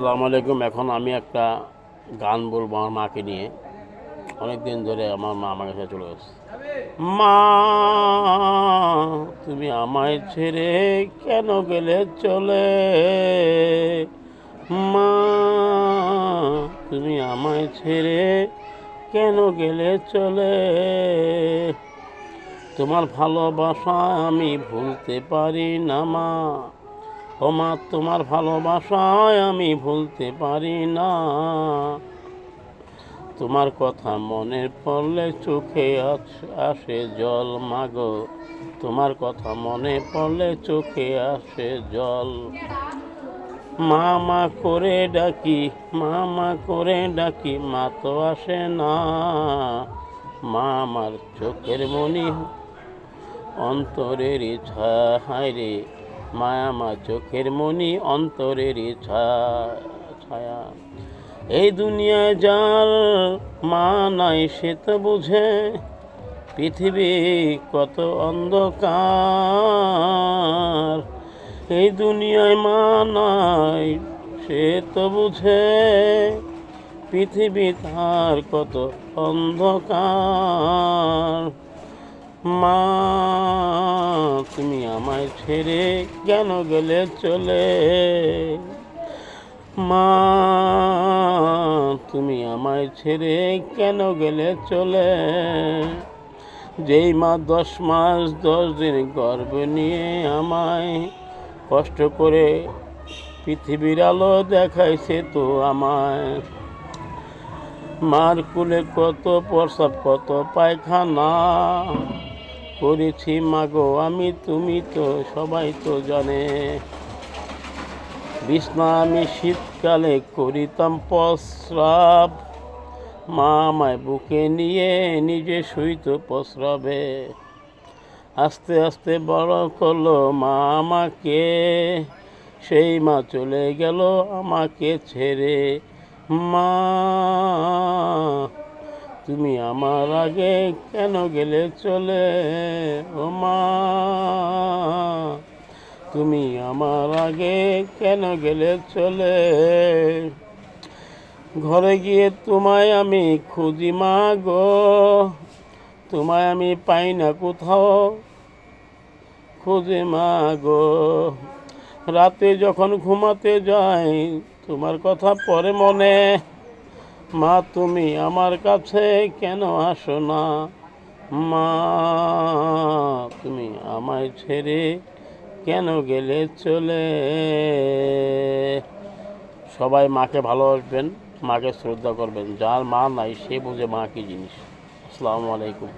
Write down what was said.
আসসালামু আলাইকুম। এখন আমি একটা গান বলব আমার মাকে নিয়ে। অনেক দিন ধরে আমার মা আমার কাছে চলে গেছে। মা, তুমি আমায় ছেড়ে কেন গেলে চলে? মা, তুমি আমায় ছেড়ে কেন গেলে চলে? তোমার ভালোবাসা আমি ভুলতে পারি না, মা। মা তোমার ভালোবাসায় আমি ভুলতে পারি না। তোমার কথা মনে পড়লে চোখে আস- জল মাগো তোমার কথা মনে পড়লে চোখে আসে জল। মা মা করে ডাকি, মা মা করে ডাকি, মা তো আসে না। মা আমার চোখের মনি, অন্তরের হায় রে। মায়া মা চোখের মনি অন্তরের ছায়া। এই দুনিয়ায় যার মা নাই সে তো বুঝে, পৃথিবী কত অন্ধকার। এই দুনিয়ায় মা নাই সে তো বুঝে, পৃথিবী তার কত অন্ধকার। মা ছেড়ে কেন গেলে চলে? মা, তুমি আমায় ছেড়ে কেন গেলে চলে? যেই মা দশ মাস, দশ দিন গর্ভ নিয়ে আমায় কষ্ট করে পৃথিবীর আলো দেখাইছে তো আমায়। মার কুলে কত প্রসাব, কত পায়খানা। করেছি মাগো, আমি তুমি তো সবাই তো জানে। বিছনা আমি শীতকালে করিতাম প্রস্রাব। মা আমায় বুকে নিয়ে নিজে শুইত প্রস্রাবে। আস্তে আস্তে বড় করল মা আমাকে। সেই মা চলে গেল আমাকে ছেড়ে। মা তুমি আমার আগে কেন গেলে চলে, ও মা? তুমি আমার আগে কেন গেলে চলে? ঘরে গিয়ে তোমায় আমি খুঁজি মা গো, তোমায় আমি পাই না কোথাও, খুঁজে মা গো। রাতে যখন ঘুমাতে যাই, তোমার কথা পরে মনে মা, তুমি আমার কাছে কেন আসো না? মা, তুমি আমায় ছেড়ে কেন গেলে চলে? সবাই মাকে ভালোবাসবেন, মাকে শ্রদ্ধা করবেন। যার মা নাই, সে বুঝে মা কি জিনিস। আসসালামু আলাইকুম।